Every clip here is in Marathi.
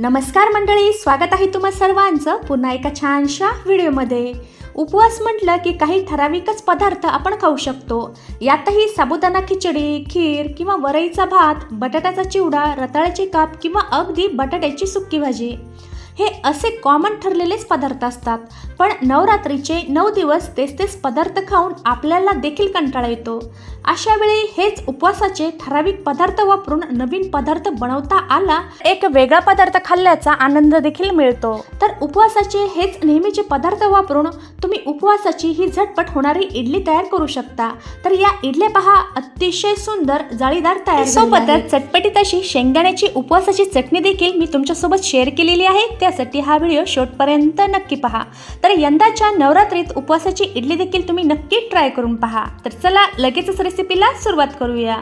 नमस्कार मंडळी स्वागत आहे तुम्हा सर्वांचं पुन्हा एका छानशा व्हिडिओमध्ये. उपवास म्हटलं की काही ठराविकच पदार्थ आपण खाऊ शकतो. यातही साबुदाणा खिचडी खीर किंवा वरईचा भात बटाट्याचा चिवडा रताळ्याचे काप किंवा अगदी बटाट्याची सुक्की भाजी. हे असे कॉमन ठरलेलेच पदार्थ असतात. पण नवरात्रीचे नऊ दिवस तेच तेच पदार्थ खाऊन आपल्याला देखील कंटाळा येतो. अशा वेळी हेच उपवासाचे ठराविक पदार्थ वापरून नवीन पदार्थ बनवता आला एक वेगळा पदार्थ खाल्ल्याचा आनंद देखील मिळतो. तर उपवासाचे हेच नेहमीचे पदार्थ वापरून तुम्ही उपवासाची ही झटपट होणारी इडली तयार करू शकता. तर या इडल्या पहा अतिशय सुंदर जाळीदार तयार सोबतच चटपटीत अशी शेंगदाण्याची उपवासाची चटणी देखील मी तुमच्यासोबत शेअर केलेली आहे. त्यासाठी हा व्हिडिओ शेवटपर्यंत नक्की पहा. तर यंदाच्या नवरात्रीत उपवासाची इडली देखील तुम्ही नक्की ट्राय करून पहा. तर चला लगेचच रेसिपीला सुरुवात करूया.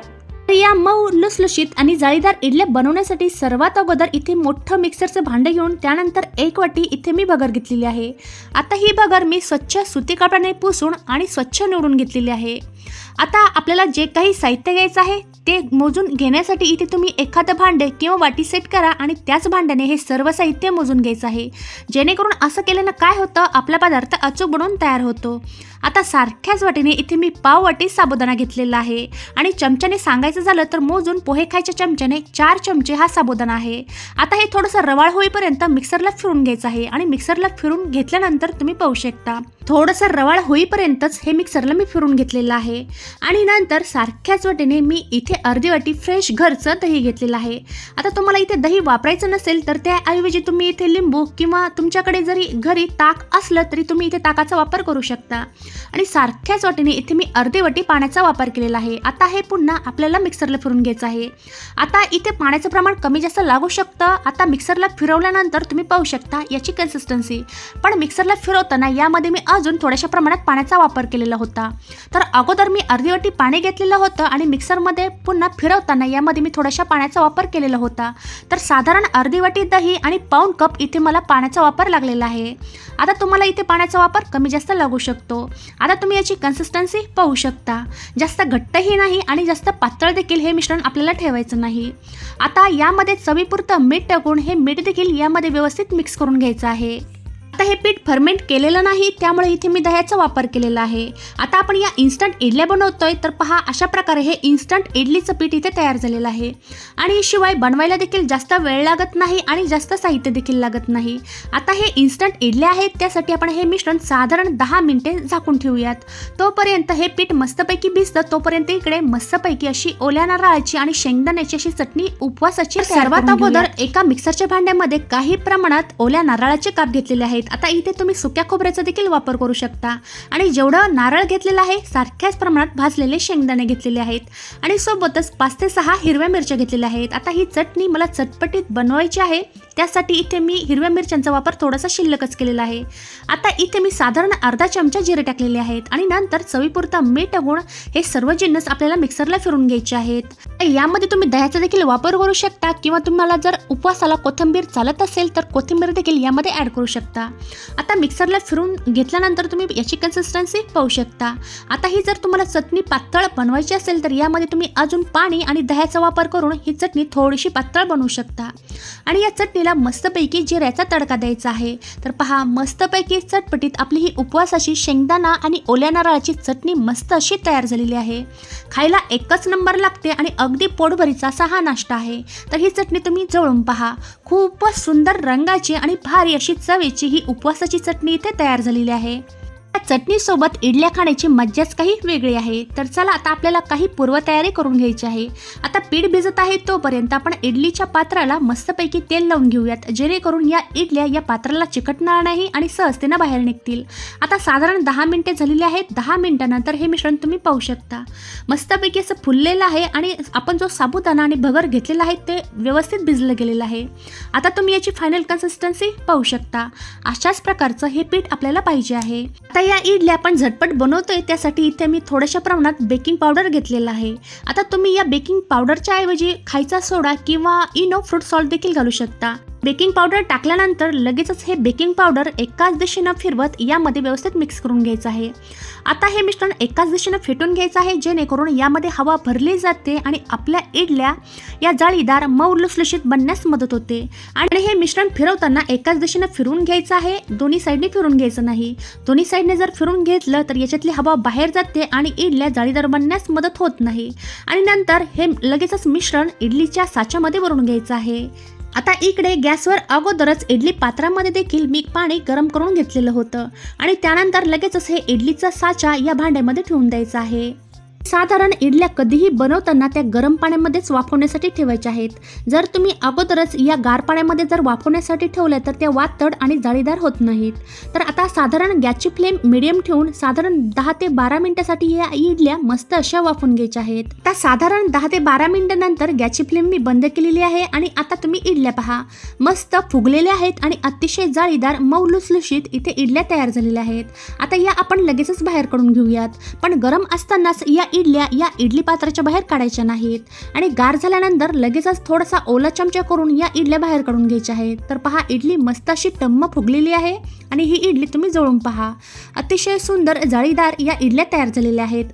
या मऊ लुसलुशीत आणि जाळीदार इडल्या बनवण्यासाठी सर्वात अगोदर इथे मोठं मिक्सरचं भांडं घेऊन त्यानंतर एक वाटी इथे मी भगर घेतलेली आहे. आता ही भगर मी स्वच्छ सुती कापडाने पुसून आणि स्वच्छ निवडून घेतलेली आहे. आता आपल्याला जे काही साहित्य घ्यायचं आहे ते मोजून घेण्यासाठी इथे तुम्ही एखादं भांडे किंवा वाटी सेट करा आणि त्याच भांड्याने हे सर्व साहित्य मोजून घ्यायचं आहे. जेणेकरून असं केल्यानं काय होतं आपला पदार्थ अचूक बनवून तयार होतो. आता सारख्याच वाटीने इथे मी पाव वाटी साबुदाणा घेतलेला आहे. आणि चमच्याने सांगायचं झालं तर मोजून पोहे खायच्या चमच्याने चार चमचे हा साबुदाणा आहे. आता हे थोडंसं रवाळ होईपर्यंत मिक्सरला फिरून घ्यायचं आहे आणि मिक्सरला फिरून घेतल्यानंतर तुम्ही पाहू शकता. थोडंसं रवाळ होईपर्यंतच हे मिक्सरला मी फिरून घेतलेलं आहे. आणि नंतर सारख्याच वाटीने मी इथे अर्धी वाटी फ्रेश घरचं दही घेतलेलं आहे. आता तुम्हाला इथे दही वापरायचं नसेल तर त्याऐवजी तुम्ही इथे लिंबू किंवा तुमच्याकडे जरी घरी ताक असलं तरी तुम्ही इथे ताकाचा वापर करू शकता. आणि सारख्याच वाटीने इथे मी अर्धी वाटी पाण्याचा वापर केलेला आहे. आता हे पुन्हा आपल्याला मिक्सरला फिरून घ्यायचं आहे. आता इथे पाण्याचं प्रमाण कमी जास्त लागू शकतं. आता मिक्सरला फिरवल्यानंतर तुम्ही पाहू शकता याची कन्सिस्टन्सी पण मिक्सरला फिरवताना यामध्ये मी अजून थोड्याशा प्रमाणात पाण्याचा वापर केलेला होता. तर अगोदर मी अर्धी वाटी पाणी घेतलेलं होतं आणि मिक्सरमध्ये पुन्हा फिरवताना यामध्ये मी थोड्याशा पाण्याचा वापर केलेला होता. तर साधारण अर्धी वाटी दही आणि पाऊण कप इथे मला पाण्याचा वापर लागलेला आहे. आता तुम्हाला इथे पाण्याचा वापर कमी जास्त लागू शकतो. आता तुम्ही याची कन्सिस्टन्सी पाहू शकता. जास्त घट्टही नाही आणि जास्त पातळ देखील हे मिश्रण आपल्याला ठेवायचं नाही. आता यामध्ये चवीपुरतं मीठ टाकून हे मीठ देखील यामध्ये व्यवस्थित मिक्स करून घ्यायचं आहे. आता हे पीठ फर्मेंट केलेलं नाही त्यामुळे इथे मी दह्याचा वापर केलेला आहे. आता आपण या इन्स्टंट इडल्या बनवतोय तर पहा अशा प्रकारे हे इन्स्टंट इडलीचं पीठ इथे तयार झालेलं आहे. आणि शिवाय बनवायला देखील जास्त वेळ लागत नाही आणि जास्त साहित्य देखील लागत नाही. आता हे इन्स्टंट इडल्या आहेत त्यासाठी आपण हे मिश्रण साधारण दहा मिनिटे झाकून ठेवूयात. तोपर्यंत हे पीठ मस्तपैकी भिजतं तोपर्यंत इकडे मस्तपैकी अशी ओल्या नारळाची आणि शेंगदाण्याची अशी चटणी उपवासाची सर्वात अगोदर एका मिक्सरच्या भांड्यामध्ये काही प्रमाणात ओल्या नारळाचे काप घेतलेले आहेत. आता इथे तुम्ही सुक्या खोबऱ्याचा देखील वापर करू शकता. आणि जेवढं नारळ घेतलेलं आहे सारख्याच प्रमाणात भाजलेले शेंगदाणे घेतलेले आहेत. आणि सोबतच पाच ते सहा हिरव्या मिरच्या घेतलेल्या आहेत. आता ही चटणी मला चटपटीत बनवायची आहे. त्यासाठी इथे मी हिरव्या मिरच्यांचा वापर थोडासा शिल्लकच केलेला आहे. आता इथे मी साधारण अर्धा चमचा जिरे टाकलेले आहेत. आणि नंतर चवीपुरता मीठ टाकून हे सर्व जिन्नस आपल्याला मिक्सरला फिरून घ्यायचे आहेत. यामध्ये तुम्ही दह्याचा देखील वापर करू शकता. किंवा तुम्हाला जर उपवासाला कोथिंबीर चालत असेल तर कोथिंबीर देखील यामध्ये ॲड करू शकता. आता मिक्सरला फिरून घेतल्यानंतर तुम्ही याची कन्सिस्टन्सी पाहू शकता. आता ही जर तुम्हाला चटणी पातळ बनवायची असेल तर यामध्ये तुम्ही अजून पाणी आणि दह्याचा वापर करून ही चटणी थोडीशी पातळ बनवू शकता. आणि या चटणीला मस्तपैकी जिऱ्याचा तडका द्यायचा आहे. तर पहा मस्तपैकी चटपटीत आपली ही उपवासाची शेंगदाणा आणि ओल्या नारळाची चटणी मस्त अशी तयार झालेली आहे. खायला एकच नंबर लागते आणि अगदी पोटभरीचा असा हा नाश्ता आहे. तर ही चटणी तुम्ही जवळून पहा. खूपच सुंदर रंगाची आणि भारी अशी चवेची ही उपवासाची चटणी इथे तयार झालेली आहे. चटणीसोबत इडल्या खाण्याची मज्जाच काही वेगळी आहे. तर चला आता आपल्याला काही पूर्वतयारी करून घ्यायची आहे. आता पीठ भिजत आहे तोपर्यंत आपण इडलीच्या पात्राला मस्तपैकी तेल लावून घेऊयात. जेणेकरून या इडल्या या पात्राला चिकटणार नाही आणि सहजतेनं बाहेर निघतील. आता साधारण दहा मिनिटे झालेली आहेत. दहा मिनिटानंतर हे मिश्रण तुम्ही पाहू शकता. मस्तपैकी असं फुललेलं आहे आणि आपण जो साबुदाणा आणि भगर घेतलेला आहे ते व्यवस्थित भिजलं गेलेलं आहे. आता तुम्ही याची फायनल कन्सिस्टन्सी पाहू शकता. अशाच प्रकारचं हे पीठ आपल्याला पाहिजे आहे. आता या इडल्या आपण झटपट बनवतोय त्यासाठी इथे मी थोड्याशा प्रमाणात बेकिंग पावडर घेतलेला आहे. आता तुम्ही या बेकिंग पावडरच्या ऐवजी खायचा सोडा किंवा इनो फ्रूट सॉल्ट देखील घालू शकता. बेकिंग पावडर टाकल्यानंतर लगेचच हे बेकिंग पावडर एकाच दिशेनं फिरवत यामध्ये व्यवस्थित मिक्स करून घ्यायचं आहे. आता हे मिश्रण एकाच दिशेनं फेटून घ्यायचं आहे जेणेकरून यामध्ये हवा भरली जाते आणि आपल्या इडल्या या जाळीदार मऊ लुसलुशीत बनण्यास मदत होते. आणि हे मिश्रण फिरवताना एकाच दिशेनं फिरून घ्यायचं आहे दोन्ही साईडने फिरून घ्यायचं नाही. दोन्ही साईडने जर फिरून घेतलं तर याच्यातली हवा बाहेर जाते आणि इडल्या जाळीदार बनण्यास मदत होत नाही. आणि नंतर हे लगेचच मिश्रण इडलीच्या साच्यामध्ये भरून घ्यायचं आहे. आता इकडे गॅसवर अगोदरच इडली पात्रामध्ये देखील मी पाणी गरम करून घेतलेलं होतं आणि त्यानंतर लगेचच हे इडलीचा साचा या भांड्यामध्ये ठेवून द्यायचा आहे. साधारण इडल्या कधीही बनवताना त्या गरम पाण्यामध्येच वाफवण्यासाठी ठेवायच्या आहेत. जर तुम्ही अगोदरच या गार पाण्यामध्ये जर वाफवण्यासाठी ठेवल्या तर त्या वातड आणि जाळीदार होत नाहीत. तर आता साधारण गॅसची फ्लेम मिडियम ठेवून साधारण दहा ते बारा मिनिटासाठी या इडल्या मस्त अशा वाफवून घ्यायच्या आहेत. आता साधारण दहा ते बारा मिनिटानंतर गॅसची फ्लेम मी बंद केलेली आहे आणि आता तुम्ही इडल्या पहा. मस्त फुगलेल्या आहेत आणि अतिशय जाळीदार मऊ लुसलुशीत इथे इडल्या तयार झालेल्या आहेत. आता या आपण लगेचच बाहेर काढून घेऊयात. पण गरम असतानाच या इडल्या या इडली पात्राच्या बाहेर काढायच्या नाहीत. आणि गार झाल्यानंतर लगेचच थोडासा ओला चमचा करून या इडल्या बाहेर काढून घ्यायच्या आहेत. तर पहा इडली मस्त अशी टम्म फुगलेली आहे आणि ही इडली तुम्ही जळून पहा. अतिशय सुंदर जाळीदार या इडल्या तयार झालेल्या आहेत.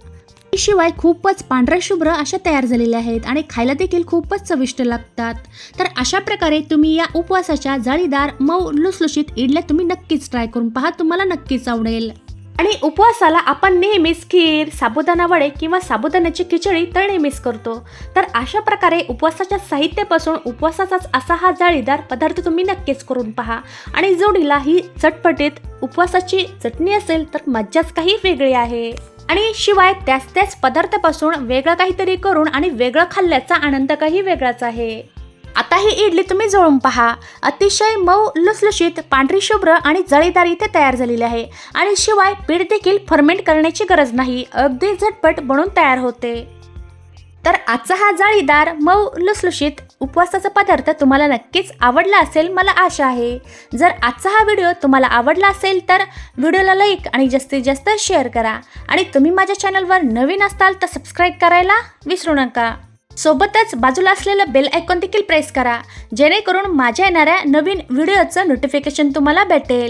शिवाय खूपच पांढऱ्या शुभ्र अशा तयार झालेल्या आहेत आणि खायला देखील खूपच चविष्ट लागतात. तर अशा प्रकारे तुम्ही या उपवासाच्या जाळीदार मऊ लुसलुशीत इडल्या तुम्ही नक्कीच ट्राय करून पहा. तुम्हाला नक्कीच आवडेल. आणि उपवासाला आपण नेहमीच खीर साबुदाणा वडे किंवा साबुदाण्याची खिचडी तळणे मिस करतो. तर अशा प्रकारे उपवासाच्या साहित्यापासून उपवासाचाच असा हा जाळीदार पदार्थ तुम्ही नक्कीच करून पहा. आणि जोडीला ही चटपटीत उपवासाची चटणी असेल तर मज्जाच काही वेगळी आहे. आणि शिवाय त्याच त्याच पदार्थापासून वेगळं काहीतरी करून आणि वेगळं खाल्ल्याचा आनंद काही वेगळाच आहे. आता ही इडली तुम्ही जळून पहा. अतिशय मऊ लुसलुशीत पांढरी शुभ्र आणि जळीदार इथे तयार झालेली आहे. आणि शिवाय पीठ देखील फर्मेंट करण्याची गरज नाही. अगदी झटपट बनून तयार होते. तर आजचा हा जाळीदार मऊ लुसलुशीत उपवासाचा पदार्थ तुम्हाला नक्कीच आवडला असेल मला आशा आहे. जर आजचा हा व्हिडिओ तुम्हाला आवडला असेल तर व्हिडिओला लाईक आणि जास्तीत जास्त शेअर करा. आणि तुम्ही माझ्या चॅनलवर नवीन असताल तर सबस्क्राईब करायला विसरू नका. सोबतच बाजूला असलेलं बेल आयकॉन देखील प्रेस करा जेणेकरून माझ्या येणाऱ्या नवीन व्हिडिओचं नोटिफिकेशन तुम्हाला भेटेल.